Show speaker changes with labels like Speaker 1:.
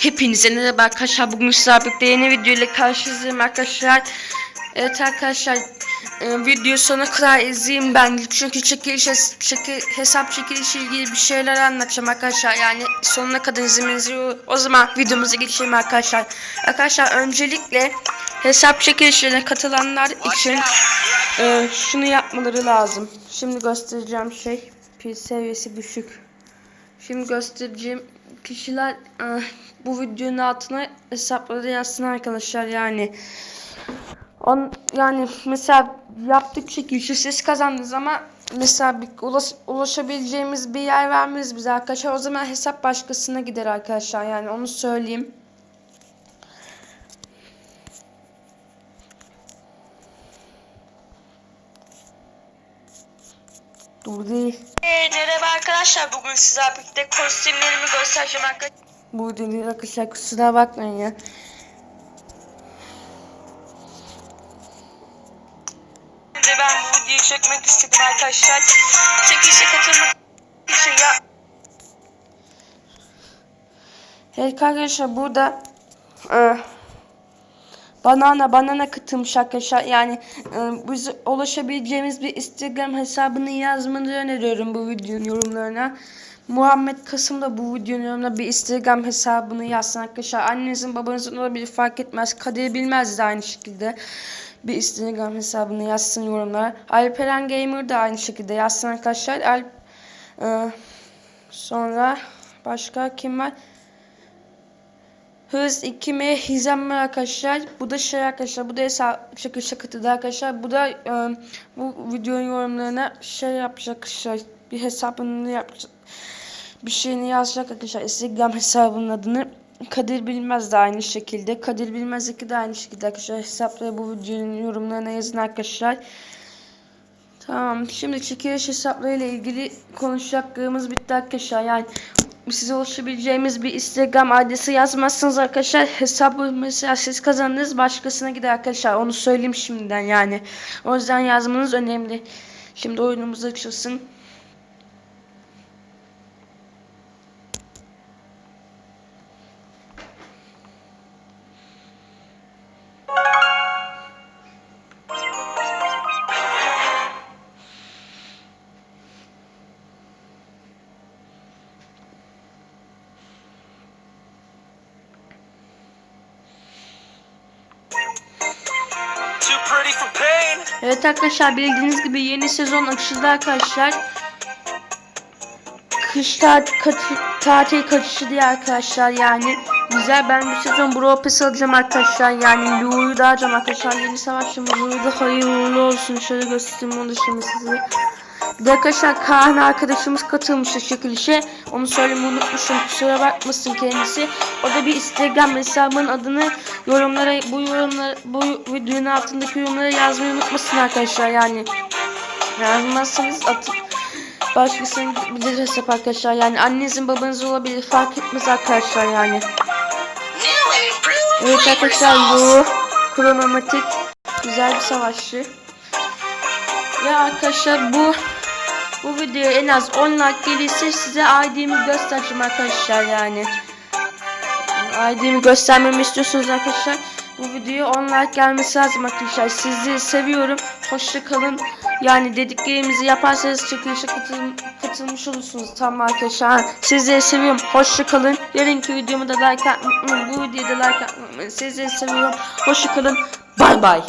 Speaker 1: Hepinize merhaba arkadaşlar. Bugün birlikte yeni video ile karşınızdayım arkadaşlar. Evet arkadaşlar e, video sonuna kadar izleyin ben. Çünkü çekiliş çeki- hesap çekilişi ilgili bir şeyler anlatacağım arkadaşlar. Yani sonuna kadar izlemenizi o zaman videomuza geçelim arkadaşlar. Arkadaşlar öncelikle hesap çekilişlerine katılanlar için e, şunu yapmaları lazım. Şimdi göstereceğim şey pil seviyesi düşük Şimdi göstereceğim kişiler eh, bu videonun altına hesapları yazsın arkadaşlar yani. On, yani mesela yaptık çekilişi siz kazandınız ama mesela bir ulaş, ulaşabileceğimiz bir yer vermez bize arkadaşlar. O zaman hesap başkasına gider arkadaşlar yani onu söyleyeyim. Dur değil.
Speaker 2: Ee, merhaba arkadaşlar. Bugün sizlerle birlikte kostümlerimi göstereceğim arkadaşlar.
Speaker 1: Bu dedi arkadaşlar kusura bakmayın ya.
Speaker 2: Şimdi ben bu videoyu çekmek istedim arkadaşlar. Çekilişe katılmak için ya
Speaker 1: Evet arkadaşlar burada e, banana banana katılmış arkadaşlar yani e, bize ulaşabileceğimiz bir Instagram hesabını yazmanızı öneriyorum bu videonun yorumlarına. Muhammed Kasım da bu videonun yorumuna bir Instagram hesabını yazsın arkadaşlar. Annenizin babanızın olabilir fark etmez. Kadir Bilmez de aynı şekilde bir Instagram hesabını yazsın yorumlara. Alperen Gamer da aynı şekilde yazsın arkadaşlar. Alp, e, sonra başka kim var? Hız 2 mi Hizam var arkadaşlar. Bu da şey arkadaşlar. Bu da hesap şaka şakıtı arkadaşlar. Bu da e, bu videonun yorumlarına şey yapacak şey bir hesabını yapacak. Bir şeyini yazacak arkadaşlar. Instagram hesabının adını Kadir Bilmez de aynı şekilde. Kadir Bilmez 2 de aynı şekilde arkadaşlar. Hesapları bu videonun yorumlarına yazın arkadaşlar. Tamam. Şimdi çekiliş hesaplarıyla ilgili konuşacaklarımız bitti arkadaşlar. Yani size ulaşabileceğimiz bir Instagram adresi yazmazsınız arkadaşlar. Hesabı mesela siz kazandınız başkasına gider arkadaşlar. Onu söyleyeyim şimdiden yani. O yüzden yazmanız önemli. Şimdi oyunumuz açılsın. Evet arkadaşlar bildiğiniz gibi yeni sezon açıldı arkadaşlar. Kış tatil, tatil kaçışı diye arkadaşlar yani. Güzel ben bir sezon Brawl Pass alacağım arkadaşlar yani Lu'yu da alacağım arkadaşlar yeni savaşçımız Lu'yu da hayırlı olsun şöyle göstereyim onu şimdi size. Bir de arkadaşlar Kaan arkadaşımız katılmıştı çekilişe. Onu söylemeyi unutmuşum. Kusura bakmasın kendisi. O da bir Instagram hesabının adını yorumlara bu yorumlar bu videonun altındaki yorumlara yazmayı unutmasın arkadaşlar yani. Yazmazsanız atıp başkasının bilir hesap arkadaşlar yani annenizin babanız olabilir fark etmez arkadaşlar yani. Evet arkadaşlar bu kronomatik güzel bir savaşçı. Ya arkadaşlar bu bu videoya en az 10 like gelirse size ID'mi göstereceğim arkadaşlar yani. ID'mi göstermemi istiyorsunuz arkadaşlar. Bu videoya 10 like gelmesi lazım arkadaşlar. Sizi seviyorum. Hoşça kalın. Yani dediklerimizi yaparsanız çekilişe katıl katılmış olursunuz. Tamam arkadaşlar. Sizleri seviyorum. Hoşça kalın. Yarınki videomu da like atmayı. Bu videoda like atmayı. Sizleri seviyorum. Hoşça kalın. Bay bay.